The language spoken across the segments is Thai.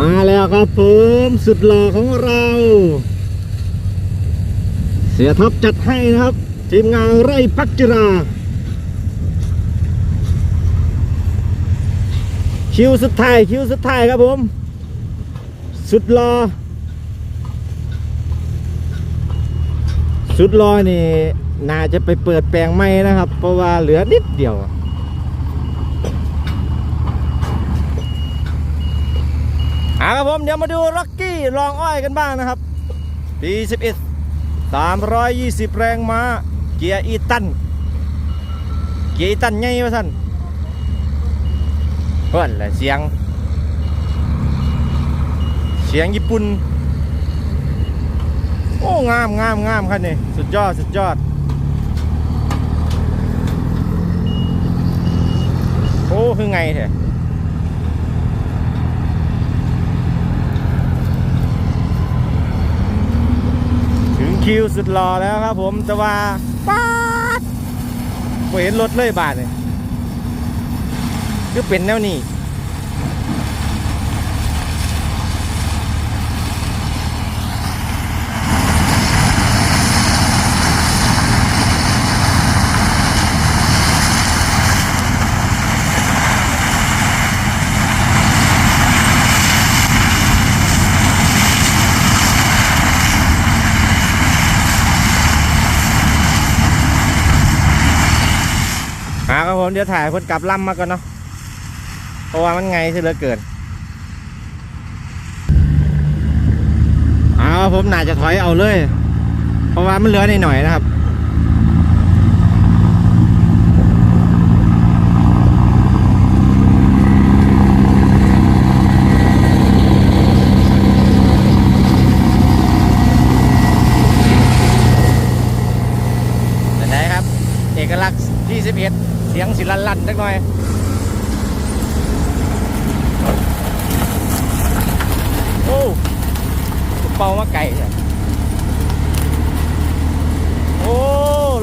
มาแล้วครับผมสุดหล่อของเรา เสียท็อปจัดให้นะครับทีมงานไร่พักจิรา คิวสุดท้ายคิวสุดท้ายครับผม สุดรอสุดรอนี่น่าจะไปเปิดแปลงใหม่นะครับ เพราะว่าเหลือนิดเดียว อะครับผมเดี๋ยวมาดูล็อกกี้ลองอ้อยกันบ้างนะครับปี11 320 แรงม้า เกียร์อีตัน เกียร์อีตันไงวะท่านเพื่อนแหละเสียง เสียงญี่ปุ่น โอ้ งามงามงามครับนี่สุดยอด สุดยอด โอ้ คือไงเถอะ คิวสุดหล่อแล้วครับผมจะว่าป๊าดบ่เห็นรถเลยบาทนี่คือเป็นแนวนี้ เดี๋ยวถ่ายคนกลับลำมาก่อนเนาะเพราะว่ามันไงที่เหลือเกินเอาผมน่าจะถอยเอาเลย เพราะว่ามันเหลือนิดหน่อยนะครับ ไหนครับ เอกลักษณ์ที่11เสียง สักหน่อยโอ้เป่ามาไก่โอ้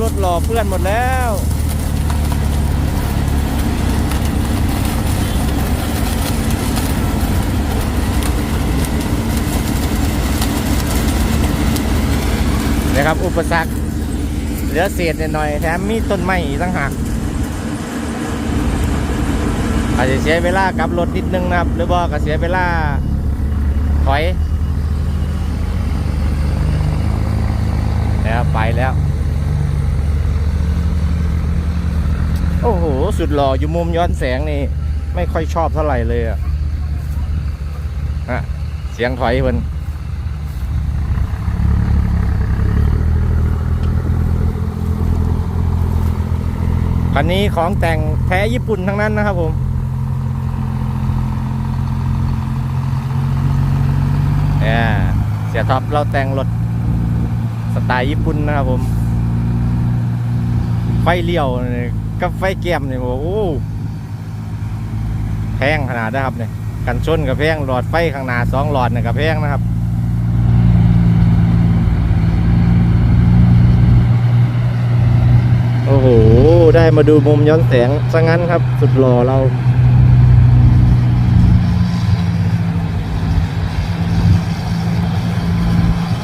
รถหล่อเพื่อนหมดแล้วนะครับ อุปสรรคเหลือเศษหน่อยแถมมีต้นไม้ต่างหาก อาจจะเสียเวลากลับรถนิดนึงนะครับ หรือว่าก็เสียเวลาถอย แล้วไปแล้ว โอ้โห สุดหล่ออยู่มุมย้อนแสงนี่ ไม่ค่อยชอบเท่าไหร่เลยอะฮะเสียงถอยเพิ่นคันนี้ของแต่งแท้ญี่ปุ่นทั้งนั้นนะครับผม เนี่ยเสียท็อปเราแต่งรถสไตล์ญี่ปุ่นนะครับผม ไฟเลี้ยวนี่กับไฟแก้มนี่ยโอ้โหแพงขนาดนะครับเนี่ยกันชนกับแพงหลอดไฟข้างหน้าสองหลอดเนี่ยกับแพงนะครับโอ้โห ได้มาดูมุมย้อนแสงซะงั้นครับ สุดหล่อเรา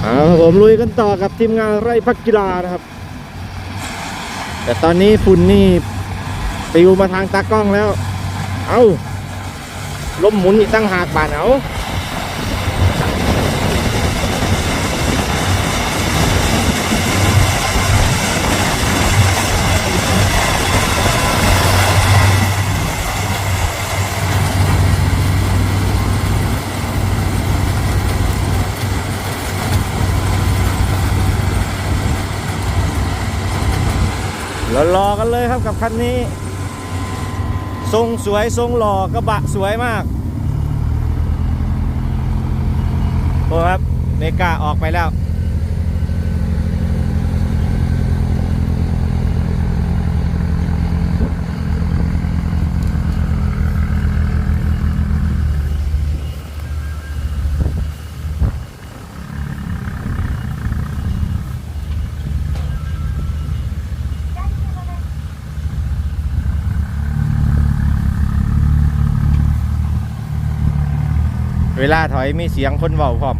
เอาครับ ผมลุยกันต่อกับทีมงานไร่พักกีฬานะครับ แต่ตอนนี้ฝุ่นนี่ปิวมาทางตากล้องแล้ว เอาล้มหมุนอีกตั้งหากบานเอาเรารอ กันเลยครับกับคันนี้ ทรงสวยทรงหล่อกระบะสวยมากโอ้ครับเมกาออกไปแล้ว เวลาถอยมีเสียงคนเว้าพร้อม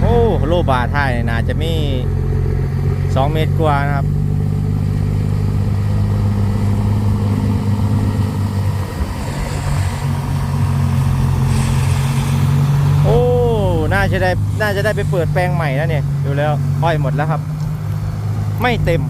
โอ้โลบาท่ายน่าจะมีสองเมตรกว่านะครับโอ้น่าจะได้น่าจะได้ไปเปิดแปลงใหม่แล้วเนี่ยดูแล้วอ้อยหมดแล้วครับ ไม่เต็ม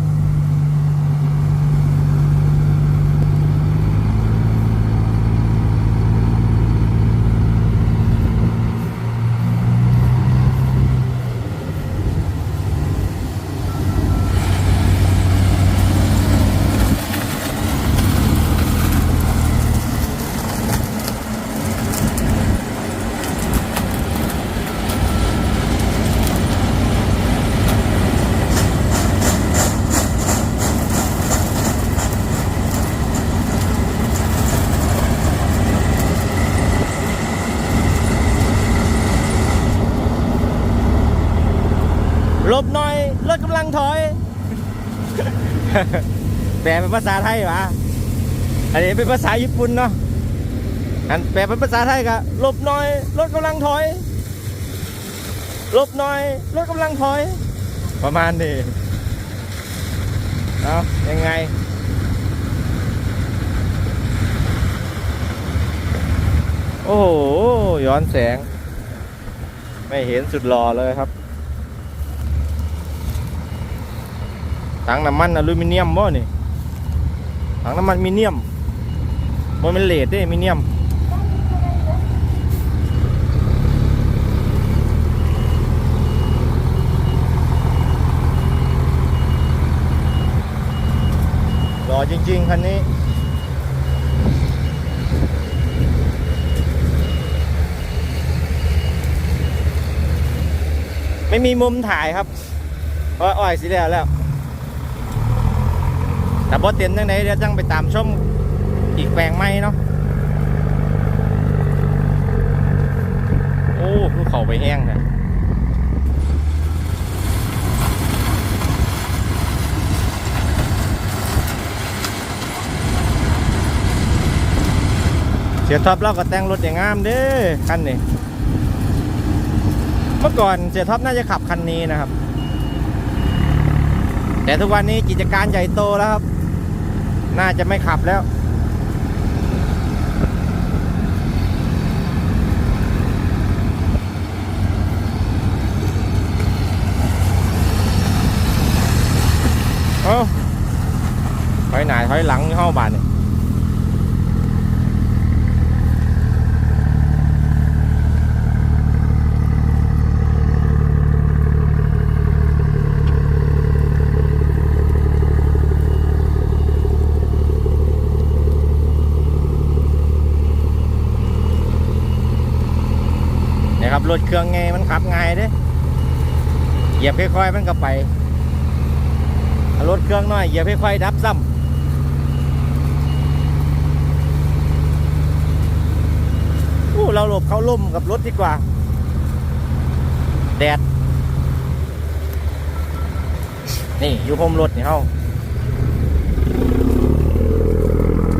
หลบหน่อยรถกำลังถอย แปลเป็นภาษาไทยวะอันนี้เป็นภาษาญี่ปุ่นเนาะอันแปลเป็นภาษาไทยก็หลบหน่อยรถกำลังถอยหลบหน่อยรถกำลังถอย ประมาณนี้เอายังไงโอ้โห ย้อนแสง ไม่เห็นสุดหล่อเลยครับ ถังน้ำมันอลูมิเนียมบ่นี่ถังน้ำมันมีเนียมบ่เป็นเลดเด้มีเนียมหล่อจริง ๆ คันนี้ไม่มีมุมถ่ายครับเพราะอ้อยสิแล้วแล้ว แต่บอเต็มยังไงเดี๋ยวจังไปตามชมอีกแปลงใหม่เนาะโอ้คือเขาไปแห้งเลยเสียท็อปเราก็แต่งรถอย่างงามเด้อคันนี้เมื่อก่อนเสียท็อปน่าจะขับคันนี้นะครับ แต่ทุกวันนี้กิจการใหญ่โตแล้วครับ น่าจะไม่ขับแล้ว เอาถอยหน่ายถอยหลังเข้าบ้านเนี่ย รถเครื่องไงมันขับง่ายเด้เหยียบค่อยๆมันก็ไปรถเครื่องน้อยอย่าค่อยๆดับซ้ำอู้เราหลบเขาล่มกับรถดีกว่า แดด นี่ อยู่พมรถนี่เฮา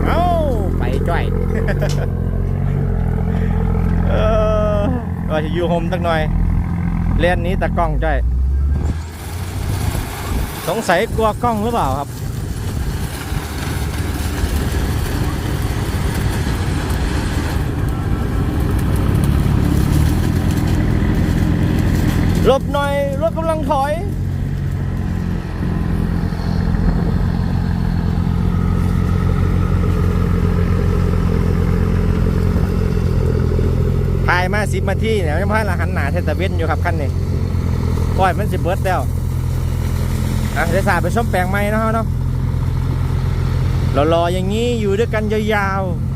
เอาไปจ้อย เอ เราจะอยู่โฮมสักหน่อยเล่นนี้ตะกล้องจ้อยสงสัยกลัวกล้องหรือเปล่าครับหลบหน่อยรถกำลังถอย มาสิบนาทีเนี่ยยังพันละหันหนาเทตะเวนอยู่ครับคันนี้ปล่อยมันสิเบิร์ดแล้วอะเดี๋ยวสาไปชมแปลงไม้เนาะเนาะรอๆอย่างนี้อยู่ด้วยกันยาวๆ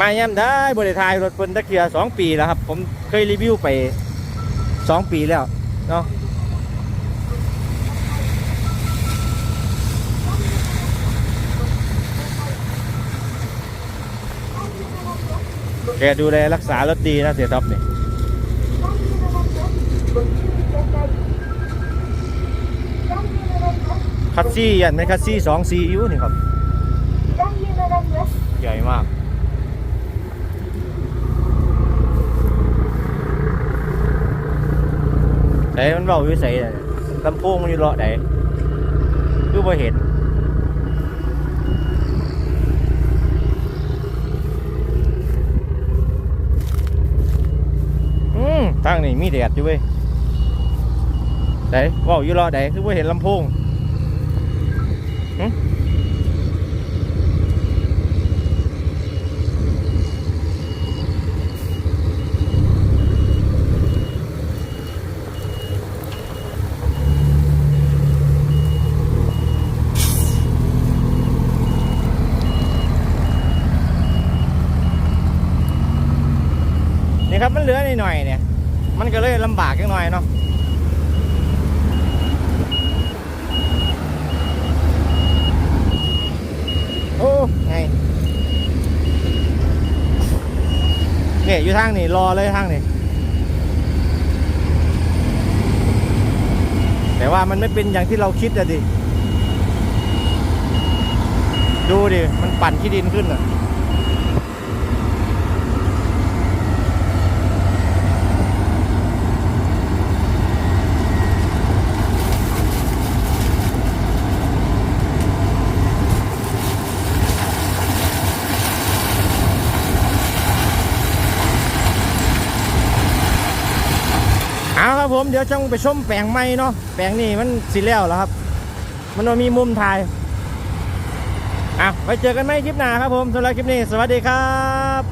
มาย่ำได้บริทายรถเพิ่นตะเกียสองปีแล้วครับ ผมเคยรีวิวไปสองปีแล้วเนาะ แกดูแลรักษารถดีนะเสียท็อปนี่คัตซี่ยันเป็นคัตซี่สองซีอิ๊วนี่ครับ ใหญ่มากใส่มันเบาอยู่ใส่ลำโพงมันอยู่เลาะไหนดูไปเห็นางนี้มีแดดอยู่เว้ยไหนว่าอยู่เลาะไหนคือพอเห็นลำโพงนี่ครับมันเหลือนิดหน่อยเนี่ย มันก็เลยลำบากจังหน่อยเนาะโอ้ไงเนี่ยอยู่ทางนี่รอเลยทางนี่แต่ว่ามันไม่เป็นอย่างที่เราคิดอะดิ ดูดิ มันปั่นขี้ดินขึ้นอะ ผมเดี๋ยวจ้องไปชมแปลงไม้เนาะแปลงนี่มันสีแล้วแล้วครับ มันมีมุมถ่ายอะไปเจอกันไหมคลิปหน้าครับผมสำหรับคลิปนี้ สวัสดีครับ